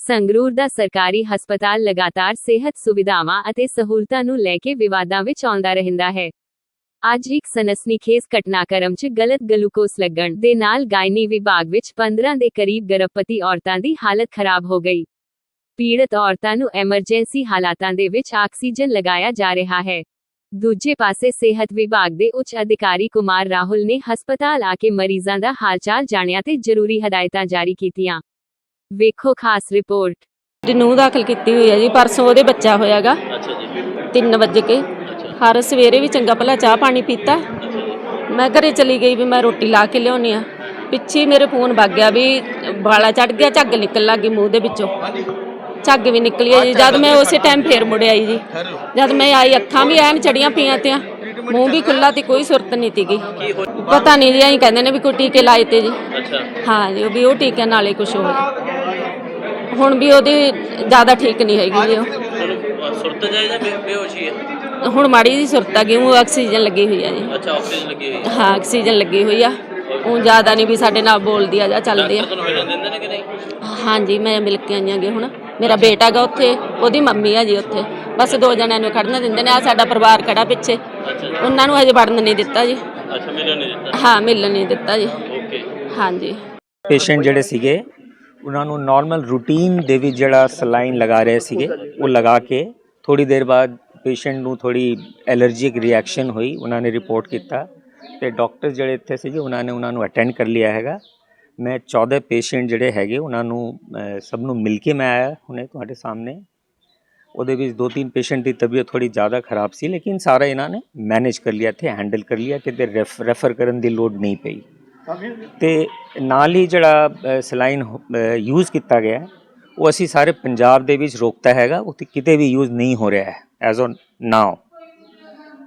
ਸੰਗਰੂਰ ਦਾ ਸਰਕਾਰੀ ਹਸਪਤਾਲ ਲਗਾਤਾਰ ਸਿਹਤ ਸੁਵਿਧਾਵਾਂ ਅਤੇ ਸਹੂਲਤਾਂ ਨੂੰ ਲੈ ਕੇ ਵਿਵਾਦਾਂ ਵਿੱਚ ਆਉਂਦਾ ਰਹਿੰਦਾ ਹੈ। ਅੱਜ ਇੱਕ ਸਨਸਨੀਖੇਜ਼ ਘਟਨਾਕ੍ਰਮ 'ਚ ਗਲਤ ਗਲੂਕੋਸ ਲੱਗਣ ਦੇ ਨਾਲ ਗਾਇਨੀ ਵਿਭਾਗ ਵਿੱਚ 15 ਦੇ ਕਰੀਬ ਗਰਭਵਤੀ ਔਰਤਾਂ ਦੀ ਹਾਲਤ ਖਰਾਬ ਹੋ ਗਈ। ਪੀੜਤ ਔਰਤਾਂ ਨੂੰ ਐਮਰਜੈਂਸੀ ਹਾਲਾਤਾਂ ਦੇ ਵਿੱਚ ਆਕਸੀਜਨ ਲਗਾਇਆ ਜਾ ਰਿਹਾ ਹੈ। ਦੂਜੇ ਪਾਸੇ ਸਿਹਤ ਵਿਭਾਗ ਦੇ ਉੱਚ ਅਧਿਕਾਰੀ ਕੁਮਾਰ ਰਾਹੁਲ ਨੇ ਹਸਪਤਾਲ ਆ ਕੇ ਮਰੀਜ਼ਾਂ ਦਾ ਹਾਲਚਾਲ ਜਾਣਿਆ ਤੇ ਜ਼ਰੂਰੀ ਹਦਾਇਤਾਂ ਜਾਰੀ ਕੀਤੀਆਂ। ਵੇਖੋ ਖਾਸ ਰਿਪੋਰਟ। ਨੂੰਹ ਦਾਖਲ ਕੀਤੀ ਹੋਈ ਹੈ ਜੀ ਪਰਸੋਂ ਉਹਦੇ ਬੱਚਾ ਹੋਇਆਗਾ। ਅੱਛਾ ਜੀ। 3 ਵਜੇ ਕੇ। ਹਰ ਸਵੇਰੇ ਵੀ ਚੰਗਾ ਭਲਾ ਚਾਹ ਪਾਣੀ ਪੀਤਾ। ਮੈਂ ਘਰੇ ਚਲੀ ਗਈ ਵੀ ਮੈਂ ਰੋਟੀ ਲਾ ਕੇ ਲਿਆਉਣੀ ਆ। ਪਿੱਛੇ ਮੇਰੇ ਫੋਨ ਵੱਗ ਗਿਆ ਵੀ ਬਾਲਾ ਚੜ ਗਿਆ ਝੱਗ ਨਿਕਲ ਲੱਗੀ ਮੂੰਹ ਦੇ ਵਿੱਚੋਂ। ਝੱਗ ਵੀ ਨਿਕਲੀ ਹੈ ਜੀ। ਜਦ ਮੈਂ ਉਸੇ ਟਾਈਮ ਫੇਰ ਮੁੜ ਆਈ ਜੀ ਜਦ ਮੈਂ ਆਈ ਅੱਖਾਂ ਵੀ ਐਨ ਚੜੀਆਂ ਪਈਆਂ ਤੇ ਮੂੰਹ ਵੀ ਖੁੱਲਾ ਤੇ ਕੋਈ ਸੁਰਤ ਨਹੀਂ ਤੀਗੀ ਪਤਾ ਨਹੀਂ ਜੀ ਐਂ ਕਹਿੰਦੇ ਨੇ ਵੀ ਕੋਈ ਟੀਕੇ ਲਾਏ ਤੇ ਜੀ। ਅੱਛਾ। ਹਾਂ ਜੀ ਉਹ ਵੀ ਉਹ ਟੀਕਿਆਂ ਨਾਲੇ ਕੁਝ ਹੋ ਹੁਣ ਵੀ ਉਹਦੀ ਜ਼ਿਆਦਾ ਠੀਕ ਨਹੀਂ ਹੈਗੀ ਜੀ ਉਹ। ਸੁਰਤ ਜਾਇਦਾ ਬੇਹੋਸ਼ੀ ਹੈ ਹੁਣ ਮਾੜੀ ਜੀ ਸੁਰਤ ਆ ਗਈ ਉਹ ਆਕਸੀਜਨ ਲੱਗੀ ਹੋਈ ਆ ਜੀ। ਅੱਛਾ ਆਕਸੀਜਨ ਲੱਗੀ ਹੋਈ ਹੈ। ਹਾਂ ਆਕਸੀਜਨ ਲੱਗੀ ਹੋਈ ਆ। ਉਹ ਜ਼ਿਆਦਾ ਨਹੀਂ ਵੀ ਸਾਡੇ ਨਾਲ ਬੋਲਦੀ ਆ ਜਾਂ ਚੱਲਦੀ ਆ। ਡਾਕਟਰ ਤੁਹਾਨੂੰ ਮਿਲਣ ਦਿੰਦੇ ਨੇ ਕਿ ਨਹੀਂ? ਹਾਂਜੀ ਮੈਂ ਮਿਲ ਕੇ ਆਈਆਂ ਗੇ ਹੁਣ। ਮੇਰਾ ਬੇਟਾ ਗਾ ਉੱਥੇ ਉਹਦੀ ਮੰਮੀ ਆ ਜੀ ਉੱਥੇ। ਬਸ ਦੋ ਜਣਿਆਂ ਨੂੰ ਖੜਨਾ ਦਿੰਦੇ ਨੇ ਆ ਸਾਡਾ ਪਰਿਵਾਰ ਖੜਾ ਪਿੱਛੇ। ਉਹਨਾਂ ਨੂੰ ਹਜੇ ਵੜਨ ਨਹੀਂ ਦਿੱਤਾ ਜੀ। ਅੱਛਾ ਮਿਲਣ ਨਹੀਂ ਦਿੱਤਾ। ਹਾਂ ਮਿਲਣ ਨਹੀਂ ਦਿੱਤਾ ਜੀ। ਓਕੇ। ਹਾਂਜੀ। ਪੇਸ਼ੈਂਟ ਜਿਹੜੇ ਸੀਗੇ ਉਹਨਾਂ ਨੂੰ ਨਾਰਮਲ ਰੂਟੀਨ ਦੇ ਵਿੱਚ ਜਿਹੜਾ ਸਲਾਈਨ ਲਗਾ ਰਹੇ ਸੀਗੇ ਉਹ ਲਗਾ ਕੇ ਥੋੜੀ ਦੇਰ ਬਾਅਦ ਪੇਸ਼ੈਂਟ ਨੂੰ ਥੋੜੀ ਐਲਰਜੀਕ ਰਿਐਕਸ਼ਨ ਹੋਈ ਉਹਨਾਂ ਨੇ ਰਿਪੋਰਟ ਕੀਤਾ। ਤੇ ਡਾਕਟਰ ਜਿਹੜੇ ਇੱਥੇ ਸੀਗੇ ਉਹਨਾਂ ਨੇ ਉਹਨਾਂ ਨੂੰ ਅਟੈਂਡ ਕਰ ਲਿਆ ਹੈਗਾ। ਮੈਂ 14 ਪੇਸ਼ੈਂਟ ਜਿਹੜੇ ਹੈਗੇ, ਉਹਨਾਂ ਨੂੰ ਸਭ ਨੂੰ ਮਿਲ ਕੇ ਮੈਂ ਆਇਆ ਹੁਣੇ ਤੁਹਾਡੇ ਸਾਹਮਣੇ। ਉਹਦੇ ਵਿੱਚ ਦੋ ਤਿੰਨ ਪੇਸ਼ੈਂਟ ਦੀ ਤਬੀਅਤ ਥੋੜੀ ਜ਼ਿਆਦਾ ਖਰਾਬ ਸੀ, ਲੇਕਿਨ ਸਾਰਾ ਇਹਨਾਂ ਨੇ ਮੈਨੇਜ ਕਰ ਲਿਆ ਤੇ ਹੈਂਡਲ ਕਰ ਲਿਆ ਕਿਤੇ ਰੈਫਰ ਕਰਨ ਦੀ ਲੋੜ ਨਹੀਂ ਪਈ। ਤੇ ਨਾਲ ਹੀ ਜਿਹੜਾ ਸਲਾਈਨ ਯੂਜ਼ ਕੀਤਾ ਗਿਆ, ਉਹ ਅਸੀਂ ਸਾਰੇ ਪੰਜਾਬ ਦੇ ਵਿੱਚ ਰੋਕਤਾ ਹੈਗਾ, ਉੱਥੇ ਕਿਤੇ ਵੀ ਯੂਜ਼ ਨਹੀਂ ਹੋ ਰਿਹਾ ਹੈ ਐਜ਼ ਔਨ ਨਾਓ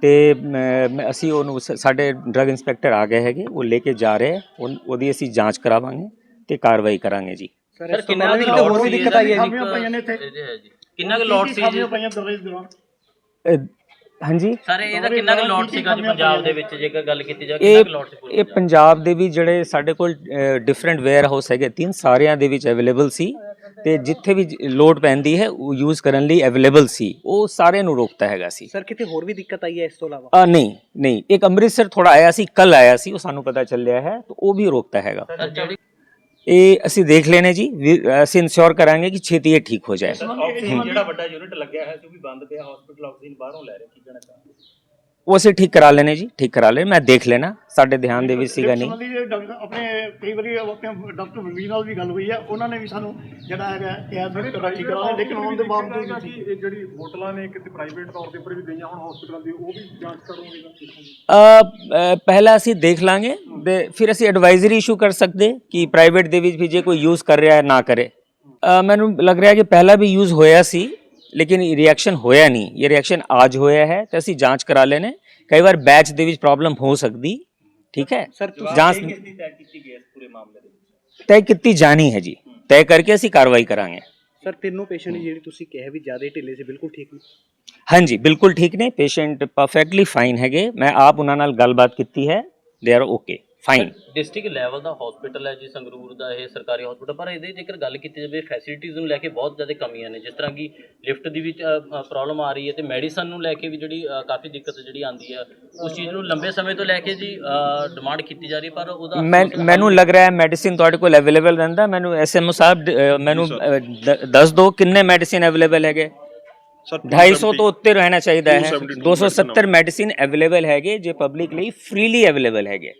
ਤੇ ਅਸੀਂ ਉਹਨੂੰ ਸ- ਸਾਡੇ ਡਰਗ ਇੰਸਪੈਕਟਰ ਆ ਗਏ ਹੈਗੇ ਉਹ ਲੈ ਕੇ ਜਾ ਰਹੇ ਹੈ ਉਹਦੀ ਅਸੀਂ ਜਾਂਚ ਕਰਾਵਾਂਗੇ ਤੇ ਕਾਰਵਾਈ ਕਰਾਂਗੇ ਜੀ। ਸਰ ਕਿੰਨਾ ਕੁ ਲੋਡ ਸੀ? ਦਿੱਕਤ ਆਈ ਹੈ ਜੀ? ਕਿੰਨਾ ਕੁ ਲੋਡ ਸੀ ਜੀ? ਅਹ, ਹਾਂਜੀ? ਸਰ ਇਹਦਾ ਕਿੰਨਾ ਕੁ ਲੋਡ ਸੀਗਾ ਜੀ ਪੰਜਾਬ ਦੇ ਵਿੱਚ? ਜੇਕਰ ਗੱਲ ਕੀਤੀ ਜਾਵੇ ਕਿੰਨਾ ਇਹ ਕੁ ਲੋਡ ਸੀ ਪੂਰੇ ਇਹ ਪੰਜਾਬ ਦੇ ਵੀ ਜਿਹੜੇ ਸਾਡੇ ਕੋਲ ਡਿਫਰੈਂਟ ਵੇਅਰ ਹਾਊਸ ਹੈਗੇ ਤਿੰਨ ਸਾਰਿਆਂ ਦੇ ਵਿੱਚ ਅਵੇਲੇਬਲ ਸੀ। ਤੇ ਜਿੱਥੇ ਵੀ ਲੋਡ ਪੈਂਦੀ ਹੈ ਉਹ ਯੂਜ਼ ਕਰਨ ਲਈ ਅਵੇਲੇਬਲ ਸੀ ਉਹ ਸਾਰਿਆਂ ਨੂੰ ਰੋਕਤਾ ਹੈਗਾ ਸੀ ਸਰ ਕਿਤੇ ਹੋਰ ਵੀ ਦਿੱਕਤ ਆਈ ਹੈ ਇਸ ਤੋਂ ਇਲਾਵਾ ਆ ਨਹੀਂ ਨਹੀਂ ਇੱਕ ਅੰਮ੍ਰਿਤਸਰ ਥੋੜਾ ਆਇਆ ਸੀ ਕੱਲ ਆਇਆ ਸੀ ਉਹ ਸਾਨੂੰ ਪਤਾ ਚੱਲਿਆ ਹੈ ਤਾਂ ਉਹ ਵੀ ਰੋਕਤਾ ਹੈਗਾ ਸਰ ਜਿਹੜੀ ਇਹ ਅਸੀਂ ਦੇਖ ਲੈਨੇ ਜੀ ਵੀ- ਅਸੀਂ ਇਨਸ਼ੋਰ ਕਰਾਂਗੇ ਕਿ ਛੇਤੀ ਇਹ ਠੀਕ ਹੋ ਜਾਏ ਜਿਹੜਾ ਵੱਡਾ ਯੂਨਿਟ ਲੱਗਿਆ ਹੈ ਜੋ ਵੀ ਬੰਦ ਪਿਆ ਹਸਪੀਟਲ ਆਕਸੀਜਨ ਬਾਹਰੋਂ ਲੈ ਰਹੇ ਕੀ ਕਹਿਣਾ ਚਾਹੁੰਦੇ ਉਹ ਅਸੀਂ ਠੀਕ ਕਰਾ ਲੈਨੇ ਜੀ ਠੀਕ ਕਰਾ ਲੈ ਮੈਂ ਦੇਖ ਲੈਣਾ ਸਾਡੇ ਧਿਆਨ ਦੇ ਵਿੱਚ ਸੀਗਾ ਨਹੀਂ। ਸੰਬੰਧੀ ਜਿਹੜੇ ਡਾਕਟਰ ਆਪਣੇ ਕਈ ਵਾਰੀ ਆਪਣੇ ਡਾਕਟਰ ਮਨਵੀਰ ਨਾਲ ਵੀ ਗੱਲ ਹੋਈ ਆ ਉਹਨਾਂ ਨੇ ਵੀ ਸਾਨੂੰ ਜਿਹੜਾ ਹੈਗਾ ਕਿਹਾ ਵੀ ਰਾਜੀ ਕਰਾ ਲੈ ਲੇਕਿਨ ਉਹਨਾਂ ਦੇ ਬਾਵਜੂਦ ਵੀ ਇਹ ਜਿਹੜੀ ਬੋਤਲਾਂ ਨੇ ਕਿਤੇ ਪ੍ਰਾਈਵੇਟ ਤੌਰ ਦੇ ਉੱਪਰ ਵੀ ਗਈਆਂ ਹੁਣ ਹਸਪੀਟਲਾਂ ਦੀ ਉਹ ਵੀ ਜਾਂਚ ਕਰੋਗੇ ਅ, ਅ, ਪਹਿਲਾਂ ਅਸੀਂ ਦੇਖ ਲਾਂਗੇ ਤੇ ਫਿਰ ਅਸੀਂ ਐਡਵਾਈਜ਼ਰੀ ਇਸ਼ੂ ਕਰ ਸਕਦੇ ਕਿ ਪ੍ਰਾਈਵੇਟ ਦੇ ਵਿੱਚ ਵੀ ਜੇ ਕੋਈ ਯੂਜ਼ ਕਰ ਰਿਹਾ ਹੈ ਨਾ ਕਰੇ। ਮੈਨੂੰ ਲੱਗ ਰਿਹਾ ਕਿ ਪਹਿਲਾਂ ਵੀ ਯੂਜ਼ ਹੋਇਆ ਸੀ ਲੇਕਿਨ ਇਹ ਰਿਐਕਸ਼ਨ ਹੋਇਆ ਨਹੀਂ ਇਹ ਰਿਐਕਸ਼ਨ ਅੱਜ ਹੋਇਆ ਹੈ ਤੇ ਅਸੀਂ ਜਾਂਚ ਕਰਾ ਲੈਨੇ ਕਈ ਵਾਰ ਬੈਚ ਦੇ ਵਿੱਚ ਪ੍ਰੋਬਲਮ ਹੋ ਸਕਦੀ ਠੀਕ ਹੈ ਸਰ ਤੁਸੀਂ ਜਾਂਚ ਦੀ ਤੈਅ ਕੀਤੀ ਗਈ ਇਸ ਪੂਰੇ ਮਾਮਲੇ ਦੇ ਵਿੱਚ ਤੈਅ ਕੀਤੀ ਜਾਣੀ ਹੈ ਜੀ ਤੈਅ ਕਰਕੇ ਅਸੀਂ ਕਾਰਵਾਈ ਕਰਾਂਗੇ ਸਰ ਤਿੰਨੋਂ ਪੇਸ਼ੈਂਟ ਜਿਹੜੀ ਤੁਸੀਂ ਕਿਹਾ ਵੀ ਜ਼ਿਆਦਾ ਢਿੱਲੇ ਸੀ ਬਿਲਕੁਲ ਠੀਕ ਨੇ ਹਾਂਜੀ ਬਿਲਕੁਲ ਠੀਕ ਨੇ ਪੇਸ਼ੈਂਟ ਪਰਫੈਕਟਲੀ ਫਾਈਨ ਹੈਗੇ ਮੈਂ ਆਪ ਉਹਨਾਂ ਨਾਲ ਗੱਲਬਾਤ ਕੀਤੀ ਹੈ they are okay fine district level the hospital ਹੈ ਜੀ ਸੰਗਰੂਰ ਦਾ ਇਹ ਸਰਕਾਰੀ ਹਸਪੀਟਲ ਪਰ ਇਹਦੇ ਜੇਕਰ ਗੱਲ ਕੀਤੀ ਜਾਵੇ ਫੈਸਿਲਿਟੀਜ਼ ਨੂੰ ਲੈ ਕੇ ਬਹੁਤ ਜ਼ਿਆਦਾ ਕਮੀਆਂ ਨੇ। ਜਿਸ ਤਰ੍ਹਾਂ ਕਿ ਲਿਫਟ ਦੀ ਵੀ ਪ੍ਰੋਬਲਮ ਆ ਰਹੀ ਹੈ ਤੇ ਮੈਡੀਸਨ ਨੂੰ ਲੈ ਕੇ ਵੀ ਜਿਹੜੀ ਕਾਫੀ ਦਿੱਕਤ ਜਿਹੜੀ ਆਉਂਦੀ ਹੈ ਉਸ ਚੀਜ਼ ਨੂੰ ਲੰਬੇ ਸਮੇਂ ਤੋਂ ਲੈ ਕੇ ਜੀ ਡਿਮਾਂਡ ਕੀਤੀ ਜਾ ਰਹੀ ਹੈ ਪਰ ਉਹਦਾ ਮੈਨੂੰ ਲੱਗ ਰਿਹਾ ਹੈ ਮੈਡੀਸਿਨ ਤੁਹਾਡੇ ਕੋਲ ਅਵੇਲੇਬਲ ਰਹਿੰਦਾ। ਮੈਨੂੰ ਐਸਐਮਓ ਸਾਹਿਬ ਮੈਨੂੰ ਦੱਸ ਦਿਓ ਕਿੰਨੇ ਮੈਡੀਸਿਨ ਅਵੇਲੇਬਲ ਹੈਗੇ। 250 ਤੋਂ ਉੱਤੇ ਰਹਿਣਾ ਚਾਹੀਦਾ ਹੈ। 270 ਮੈਡੀਸਿਨ ਅਵੇਲੇਬਲ ਹੈਗੇ ਜੇ ਪਬਲਿਕ ਲਈ ਫ੍ਰੀਲੀ ਅਵੇਲੇਬਲ ਹੈਗੇ।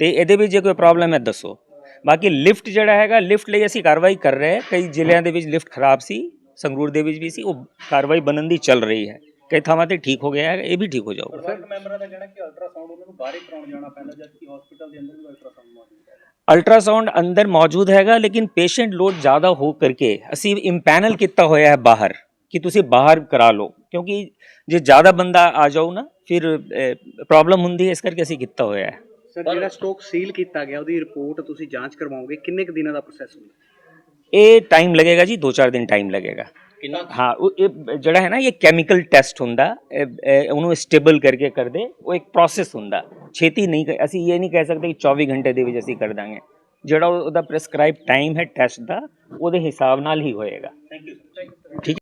ਤੇ ਇਹਦੇ ਵਿੱਚ ਜੇ ਕੋਈ ਪ੍ਰੋਬਲਮ ਹੈ ਦੱਸੋ। ਬਾਕੀ ਲਿਫਟ ਜਿਹੜਾ ਹੈਗਾ ਲਿਫਟ ਲਈ ਅਸੀਂ ਕਾਰਵਾਈ ਕਰ ਰਹੇ ਹਾਂ। ਕਈ ਜ਼ਿਲ੍ਹਿਆਂ ਦੇ ਵਿੱਚ ਲਿਫਟ ਖਰਾਬ ਸੀ ਸੰਗਰੂਰ ਦੇ ਵਿੱਚ ਵੀ ਸੀ ਉਹ ਕਾਰਵਾਈ ਬਣਨ ਦੀ ਚੱਲ ਰਹੀ ਹੈ। ਕਈ ਥਾਵਾਂ ਤੇ ਠੀਕ ਹੋ ਗਿਆ ਹੈ ਇਹ ਵੀ ਠੀਕ ਹੋ ਜਾਊਗਾ। ਮੈਂਬਰਾਂ ਦਾ ਕਹਿਣਾ ਕਿ ਅਲਟਰਾਸਾਊਂਡ ਉਹਨਾਂ ਨੂੰ ਬਾਹਰ ਹੀ ਕਰਾਉਣ ਜਾਣਾ ਪੈਂਦਾ ਜਦਕਿ ਹਸਪੀਟਲ ਦੇ ਅੰਦਰ ਵੀ ਅਲਟਰਾਸਾਊਂਡ ਮੌਜੂਦ ਹੈ। ਅਲਟਰਾਸਾਊਂਡ ਅੰਦਰ ਮੌਜੂਦ ਹੈਗਾ ਲੇਕਿਨ ਪੇਸ਼ੈਂਟ ਲੋਡ ਜ਼ਿਆਦਾ ਹੋ ਕਰਕੇ ਅਸੀਂ ਇੰਪੈਨਲ ਕੀਤਾ ਹੋਇਆ ਹੈ ਬਾਹਰ ਕਿ ਤੁਸੀਂ ਬਾਹਰ ਕਰਾ ਲਓ। ਕਿਉਂਕਿ ਜੇ ਜ਼ਿਆਦਾ ਬੰਦਾ ਆ ਜਾਓ ਨਾ ਫਿਰ ਪ੍ਰੋਬਲਮ ਹੁੰਦੀ ਹੈ ਇਸ ਕਰਕੇ ਅਸੀਂ ਕੀਤਾ ਹੋਇਆ ਹੈ। ਸਰ ਜਿਹੜਾ ਸਟਾਕ ਸੀਲ ਕੀਤਾ ਗਿਆ ਉਹਦੀ ਰਿਪੋਰਟ ਤੁਸੀਂ ਜਾਂਚ ਕਰਵਾਓਗੇ ਕਿੰਨੇ ਕੁ ਦਿਨਾਂ ਦਾ ਪ੍ਰੋਸੈਸ ਹੁੰਦਾ? ਇਹ ਟਾਈਮ ਲੱਗੇਗਾ ਜੀ 2-4 ਦਿਨ ਟਾਈਮ ਲੱਗੇਗਾ। ਕਿੰਨਾ? ਹਾਂ ਉਹ ਇਹ ਜਿਹੜਾ ਹੈ ਨਾ ਇਹ ਕੈਮੀਕਲ ਟੈਸਟ ਹੁੰਦਾ ਉਹਨੂੰ ਸਟੇਬਲ ਕਰਕੇ ਕਰਦੇ ਉਹ ਇੱਕ ਪ੍ਰੋਸੈਸ ਹੁੰਦਾ। ਛੇਤੀ ਨਹੀਂ ਅਸੀਂ ਇਹ ਨਹੀਂ ਕਹਿ ਸਕਦੇ ਕਿ 24 ਘੰਟੇ ਦੇ ਵਿੱਚ ਅਸੀਂ ਕਰ ਦਾਂਗੇ। ਜਿਹੜਾ ਉਹਦਾ ਪ੍ਰੈਸਕ੍ਰਾਈਬ ਟਾਈਮ ਹੈ ਟੈਸਟ ਦਾ ਉਹਦੇ ਹਿਸਾਬ ਨਾਲ ਹੀ ਹੋਏਗਾ। Thank you